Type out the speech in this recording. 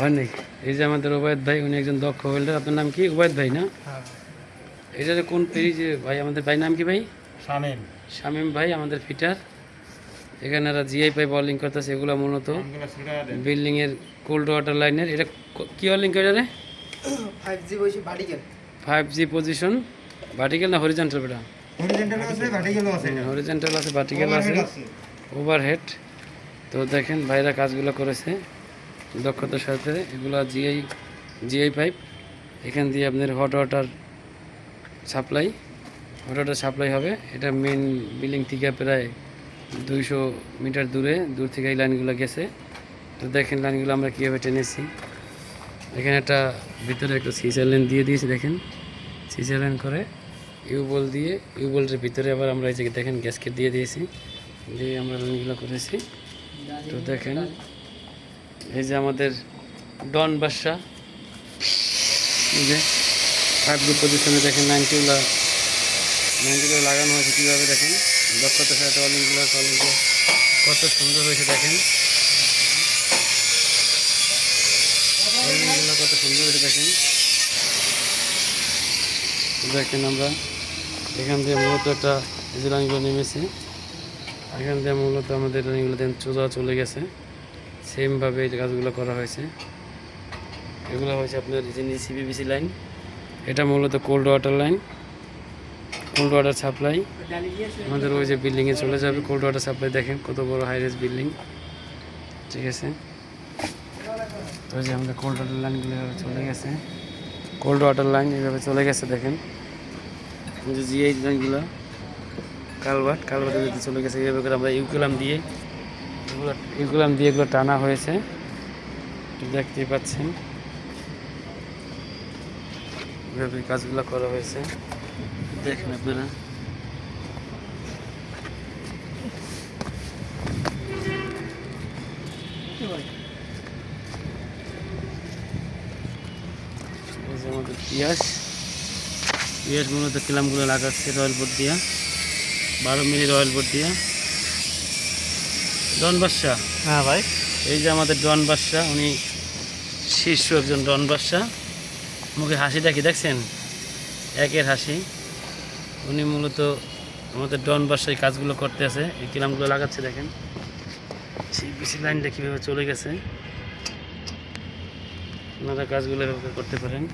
অনেক। এই যে আমাদের ওবায়দ ভাই উনি একজন দক্ষ ওয়েল্ডার। আপনার নাম কি? ওবায়দ ভাই না? হ্যাঁ। এটা যে কোন এই যে ভাই আমাদের ভাই নাম কি ভাই? শামিম। শামীম ভাই আমাদের ফিটার। এখানে এরা জিআই পাই বলিং করতেছে এগুলো মূলত বিল্ডিংয়ের কোল্ড ওয়াটার লাইনের এটা ক- ওয়ার্লিং করে রে? ফাইভ জি বসে vertical five G position vertical না হরিজেন্টাল বেটা? হরিজেন্টাল আছে ভার্টিক্যাল আছে। হরিজেন্টাল আছে ভার্টিক্যাল আছে। ওভারহেড তো দেখেন ভাইরা কাজগুলো করেছে। দক্ষতার সাথে এগুলো জিআই জিআই পাইপ, এখান দিয়ে আপনার hot water supply hot water supply হবে। এটা মেন বিল্ডিং থেকে প্রায় দুইশো মিটার দূরে, দূর থেকে এই লাইনগুলো গেছে। তো দেখেন লাইনগুলো আমরা কীভাবে টেনেছি এখানে একটা ভিতরে একটা সিসেল লাইন দিয়ে দিয়েছি, দেখেন। সিসেল লাইন করে ইউবল দিয়ে ইউবলের ভিতরে আবার আমরা এই যে দেখেন গ্যাসকে দিয়ে দিয়েছি। দিয়ে আমরা লাইনগুলো করেছি। তো দেখেন এই যে আমাদের ডন বাদশা এই যে ফাইভ গ্রুপ পজিশনে দেখেন নাইনটিগুলো নাইনটিগুলো লাগানো হয়েছে কীভাবে দেখেন? দক্ষতার সাথে অলিংগুলো অলিংগুলো কত সুন্দর হয়েছে দেখেন। অলিংগুলো কত সুন্দর হয়েছে দেখেন। দেখেন আমরা এখান দিয়ে মূলত একটা যে লাইনগুলো নেমেছে। এখান দিয়ে মূলত আমাদের লাইনগুলো চোজা চলে গেছে। সেমভাবে এই কাজগুলো করা হয়েছে। এগুলো হয়েছে আপনার যে সিবিবিসি লাইন এটা মূলত cold water line cold water supply আমাদের ওই যে বিল্ডিংয়ে চলে যাবে কোল্ড ওয়াটার সাপ্লাই দেখেন কত বড় হাই রেস বিল্ডিং ঠিক আছে? তো যে আমাদের কোল্ড ওয়াটার লাইনগুলো চলে গেছে। কোল্ড ওয়াটার লাইন এইভাবে চলে গেছে, দেখেন। যে জিআই লাইনগুলো কালভার্ট কালভার্টে চলে গেছে। এইভাবে করে আমরা ইউকুলাম দিয়ে এগুলো ইউকুলাম দিয়ে এগুলো টানা হয়েছে। দেখতেই পাচ্ছেন। এভাবে কাজগুলো করা হয়েছে। দেখেন আপনারা। পিঁয়াজ। পিঁয়াজ মূলত কিলামগুলো লাগাচ্ছে রয়্যাল বোর্ড দিয়া। বারো মিনিট রয়্যাল বোর্ড দিয়া। ডন বাদশাহ। হ্যাঁ ভাই। এই যে আমাদের ডন বাদশাহ উনি শীর্ষ একজন ডন বাদশাহ। মুখে হাসিটা কি দেখছেন? একের হাসি। উনি মূলত আমাদের ডন বাদশাহ কাজগুলো করতে আছে। এই কিলামগুলো লাগাচ্ছে দেখেন। সিবিসি লাইনটা কীভাবে চলে গেছে। ওনারা কাজগুলো করতে পারেন।